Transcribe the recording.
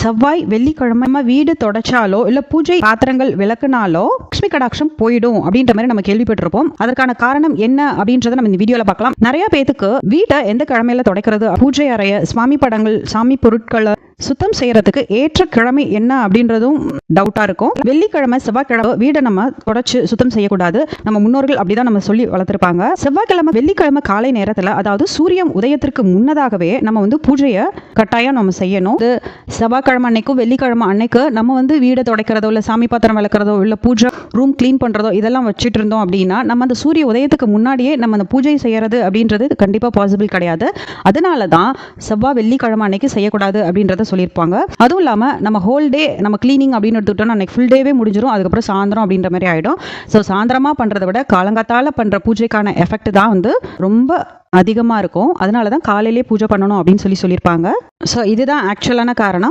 செவ்வாய் வெள்ளிக்கிழமை வீடு தொடச்சாலோ இல்ல பூஜை பாத்திரங்கள் விளக்குனாலோ லட்சுமி கடாட்சம் போயிடும் அப்படின்ற மாதிரி நம்ம கேள்விப்பட்டிருப்போம். அதற்கான காரணம் என்ன அப்படின்றத நம்ம இந்த வீடியோல பார்க்கலாம். நிறைய பேத்துக்கு வீட்டை எந்த கிழமையில துடைக்கிறது பூஜை அறைய சுவாமி படங்கள் சாமி பொருட்களை சுத்தம் செய்யறதுக்கு ஏற்ற கிழமை என்ன அப்படின்றதும் டவுட்டா இருக்கும். வெள்ளிக்கிழமை செவ்வாய்க்கிழமை வீடை நம்ம தொடச்சு சுத்தம் செய்யக்கூடாது. நம்ம முன்னோர்கள் அப்படிதான் நம்ம சொல்லி வளர்த்துருப்பாங்க. செவ்வாய்க்கிழமை வெள்ளிக்கிழமை காலை நேரத்துல அதாவது சூரியன் உதயத்திற்கு முன்னதாகவே நம்ம வந்து பூஜையை கட்டாயம் நம்ம செய்யணும். செவ்வாய்க்கிழமை அன்னைக்கும் வெள்ளிக்கிழமை அன்னைக்கு நம்ம வந்து வீடை துடைக்கிறதோ இல்லை சாமி பாத்திரம் விளக்குறதோ இல்லை பூஜை ரூம் க்ளீன் பண்ணுறதோ இதெல்லாம் வச்சுட்டு இருந்தோம் அப்படின்னா நம்ம அந்த சூரிய உதயத்துக்கு முன்னாடியே நம்ம அந்த பூஜை செய்கிறது அப்படின்றது கண்டிப்பாக பாசிபிள் கிடையாது. அதனால தான் செவ்வாய் வெள்ளிக்கிழமை அன்னைக்கு செய்யக்கூடாது அப்படின்றத சொல்லியிருப்பாங்க. அதுவும் இல்லாமல் நம்ம ஹோல் டே நம்ம க்ளீனிங் அப்படின்னு எடுத்துக்கிட்டோம்னா அன்னைக்கு ஃபுல் டேவே முடிஞ்சிடும் அதுக்கப்புறம் சாயந்தரம் அப்படின்ற மாதிரி ஆகிடும் ஸோ சாயந்தரமாக பண்ணுறத விட காலங்கத்தால் பண்ணுற பூஜைக்கான எஃபெக்ட் தான் வந்து ரொம்ப அதிகமாக இருக்கும். அதனால தான் காலையிலே பூஜை பண்ணணும் அப்படின்னு சொல்லி சொல்லியிருப்பாங்க. ஸோ இதுதான் ஆக்சுவலான காரணம்.